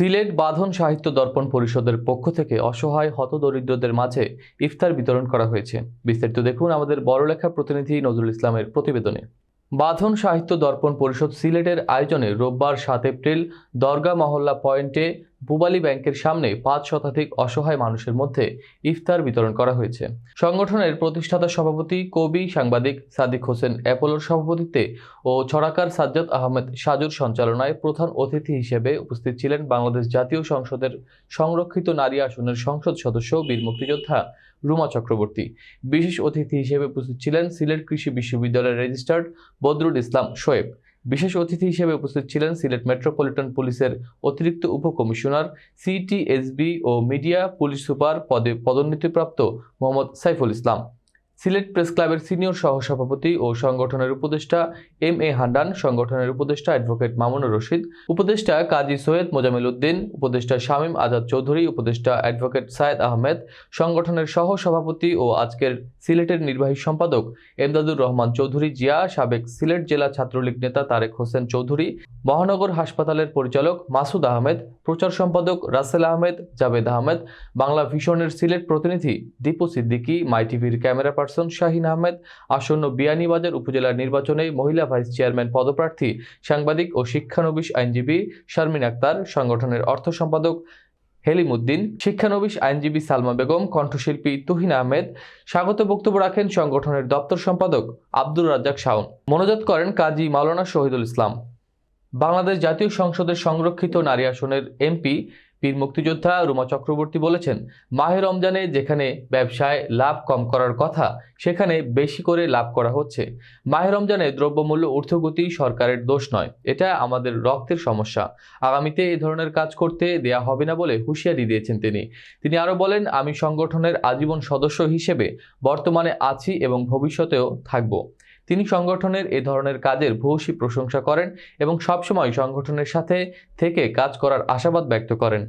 সিলেট বাঁধন সাহিত্য দর্পণ পরিষদের পক্ষ থেকে অসহায়, হতদরিদ্রদের মাঝে ইফতার বিতরণ করা হয়েছে। বিস্তারিত দেখুন আমাদের বড়লেখা প্রতিনিধি নজরুল ইসলামের প্রতিবেদনে। বাঁধন সাহিত্য দর্পণ পরিষদ সিলেটের আয়োজনে রোববার সাত এপ্রিল দরগা মহল্লা পয়েন্টে পুবালি ব্যাংকের সামনে পাঁচ শতাধিক অসহায় মানুষের মধ্যে ইফতার বিতরণ করা হয়েছে। সংগঠনের প্রতিষ্ঠাতা সভাপতি, কবি, সাংবাদিক সাদিক হোসেন অ্যাপোলোর সভাপতিত্বে ও ছড়াকার সাজ্জাদ আহমেদ সাজুর সঞ্চালনায় প্রধান অতিথি হিসেবে উপস্থিত ছিলেন বাংলাদেশ জাতীয় সংসদের সংরক্ষিত নারী আসনের সংসদ সদস্য, বীর মুক্তিযোদ্ধা রুমা চক্রবর্তী। বিশেষ অতিথি হিসেবে উপস্থিত ছিলেন সিলেট কৃষি বিশ্ববিদ্যালয়ের রেজিস্ট্রার্ড বদরুল ইসলাম শোয়েব বিশেষ অতিথি হিসেবে উপস্থিত ছিলেন সিলেট মেট্রোপলিটন পুলিশের অতিরিক্ত উপকমিশনার, সিটিএসবি ও মিডিয়া পুলিশ সুপার পদে পদোন্নতিপ্রাপ্ত মোহাম্মদ সাইফুল ইসলাম। সিলেট প্রেস ক্লাবের সিনিয়র সহসভাপতি ও সংগঠনের উপদেষ্টা এম এ হান্ডান সংগঠনের উপদেষ্টা অ্যাডভোকেট মামুনুর রশিদ, উপদেষ্টা কাজী সৈয়দ মোজামিল উদ্দিন, উপদেষ্টা শামীম আজাদ চৌধুরী, উপদেষ্টা অ্যাডভোকেট সায়েদ আহমেদ, সংগঠনের সহ সভাপতি ও আজকের সিলেটের নির্বাহী সম্পাদক এমদাদুর রহমান চৌধুরী জিয়া, সাবেক সিলেট জেলা ছাত্রলীগ নেতা তারেক হোসেন চৌধুরী, মহানগর হাসপাতালের পরিচালক মাসুদ আহমেদ, প্রচার সম্পাদক রাসেল আহমেদ জাবেদ আহমেদ, বাংলা ভিশনের সিলেট প্রতিনিধি দীপু সিদ্দিকী, মাই টিভির ক্যামেরা পার্সন শাহিন আহমেদ, আসন্ন বিয়ানীবাজার উপজেলার নির্বাচনে মহিলা ভাইস চেয়ারম্যান পদপ্রার্থী, সাংবাদিক ও শিক্ষানবিশ আইনজীবী শারমিন আক্তার, সংগঠনের অর্থ সম্পাদক হেলিমুদ্দিন, শিক্ষানবিশ আইনজীবী সালমা বেগম, কণ্ঠশিল্পী তুহিন আহমেদ। স্বাগত বক্তব্য রাখেন সংগঠনের দপ্তর সম্পাদক আব্দুর রাজ্জাক শাওন। মনোজাত করেন কাজী মাওলানা শহীদুল ইসলাম। বাংলাদেশ জাতীয় সংসদের সংরক্ষিত নারী আসনের এমপি বীর মুক্তিযোদ্ধা রুমা চক্রবর্তী বলেছেন, মাহে রমজানে যেখানে ব্যবসায় লাভ কম করার কথা, সেখানে বেশি করে লাভ করা হচ্ছে। মাহে রমজানে দ্রব্যমূল্য ঊর্ধ্বগতি সরকারের দোষ নয়, এটা আমাদের রক্তের সমস্যা। আগামীতে এই ধরনের কাজ করতে দেয়া হবে না বলে হুঁশিয়ারি দিয়েছেন তিনি। তিনি আরও বলেন, আমি সংগঠনের আজীবন সদস্য হিসেবে বর্তমানে আছি এবং ভবিষ্যতেও থাকব। তিনি সংগঠনের এ ধরনের কাজের ভূয়সী প্রশংসা করেন এবং সবসময় সংগঠনের সাথে থেকে কাজ করার আশাবাদ ব্যক্ত করেন।